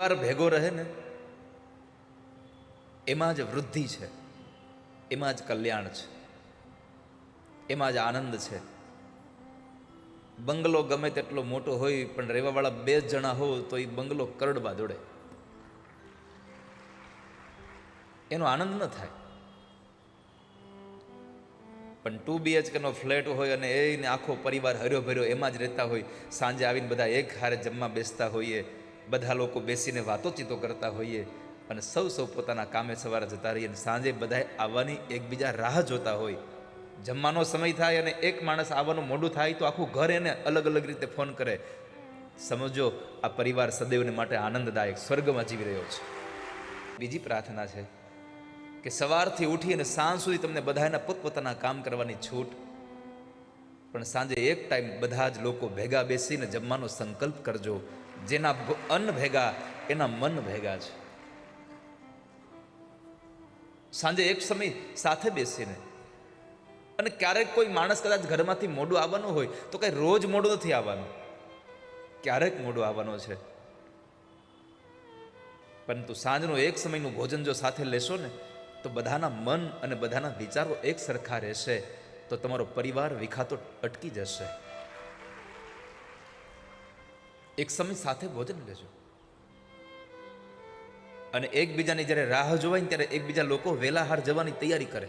પરિવાર ભેગો રહે ને, એમાં જ વૃદ્ધિ છે, એમાં જ કલ્યાણ છે, એમાં જ આનંદ છે. બંગલો ગમે તેટલો મોટો હોય, પણ રહેવાવાળા બે જ જણા હો, તો એ બંગલો કરડવા દોડે. એનો આનંદ ન થાય. પણ ટુ બીએચકેનો ફ્લેટ હોય અને એને આખો પરિવાર હર્યો ભર્યો, એમાં જ રહેતા હોય. સાંજે આવીને બધા એક હારે જમવા બેસતા હોઈએ. બધા લોકો બેસીને વાતોચીતો કરતા હોઈએ અને સૌ સૌ પોતાના કામે સવારે જતા રહીએ અને સાંજે બધાએ આવવાની એકબીજા રાહ જોતા હોય. જમવાનો સમય થાય અને એક માણસ આવવાનું મોડું થાય તો આખું ઘર એને અલગ અલગ રીતે ફોન કરે. સમજો, આ પરિવાર સદૈવને માટે આનંદદાયક સ્વર્ગમાં જીવી રહ્યો છે. બીજી પ્રાર્થના છે કે સવારથી ઉઠી અને સાંજ સુધી તમને બધાના પોતપોતાના કામ કરવાની છૂટ. પણ સાંજે એક ટાઈમ બધા જ લોકો ભેગા બેસીને જમવાનો સંકલ્પ કરજો. જેના અન્ન ભેગા, એના મન ભેગા છે. સાંજે એક સમય સાથે બેસીને. અને ક્યારેક કોઈ માણસ કદાચ ઘરમાંથી મોડું આવવાનું હોય, તો કઈ રોજ મોડું નથી આવવાનું. ક્યારેક મોડું આવવાનું છે. પરંતુ સાંજનું એક સમયનું ભોજન જો સાથે લેશો ને, તો બધાના મન અને બધાના વિચારો એક સરખા રહેશે. તો તમારો પરિવાર વિખાતો અટકી જશે. એક સમય સાથે ભોજન લેજો અને એકબીજાની જ્યારે રાહ જોવાય ને ત્યારે એકબીજા લોકો વેલાહાર જવાની તૈયારી કરે.